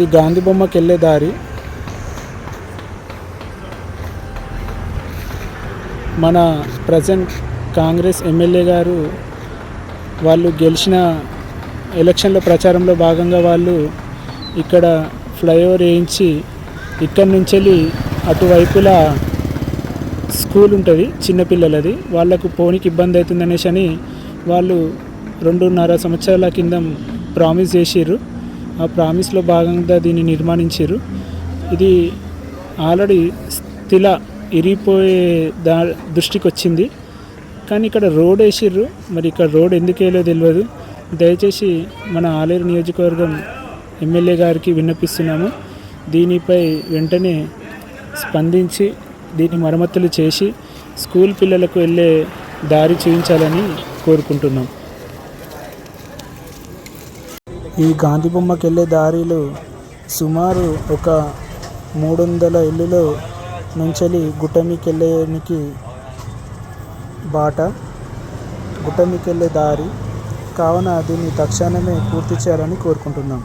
ఇది గాంధీ బొమ్మకి వెళ్ళే దారి. మన ప్రజెంట్ కాంగ్రెస్ ఎమ్మెల్యే గారు వాళ్ళు గెలిచిన ఎలక్షన్ల ప్రచారంలో భాగంగా వాళ్ళు ఇక్కడ ఫ్లైఓవర్ వేయించి ఇక్కడి నుంచి వెళ్ళి అటువైపులా స్కూల్ ఉంటుంది చిన్నపిల్లలది వాళ్ళకు పోనీకి ఇబ్బంది అవుతుంది అనేసి అని వాళ్ళు రెండున్నర సంవత్సరాల కింద ప్రామిస్ చేసిర్రు. ఆ ప్రామిస్లో భాగంగా దీన్ని నిర్మాణించారు. ఇది ఆల్రెడీ స్థిల ఇరిగిపోయే దా దృష్టికి వచ్చింది. కానీ ఇక్కడ రోడ్ వేసిర్రు. మరి ఇక్కడ రోడ్ ఎందుకు వేయలేదో తెలియదు దయచేసి మన ఆలేరు నియోజకవర్గం ఎమ్మెల్యే గారికి విన్నపిస్తున్నాము. దీనిపై వెంటనే స్పందించి దీని మరమ్మతులు చేసి స్కూల్ పిల్లలకు వెళ్ళే దారి చూపించాలని కోరుకుంటున్నాం. ఈ గాంధీ బొమ్మకి వెళ్ళే దారిలో సుమారు ఒక మూడు వందల ఇల్లులో నుంచి గుట్టమికి వెళ్ళడానికి బాట గుట్టమికి వెళ్ళే దారి కావున దీన్ని తక్షణమే పూర్తి చేయాలని కోరుకుంటున్నాం.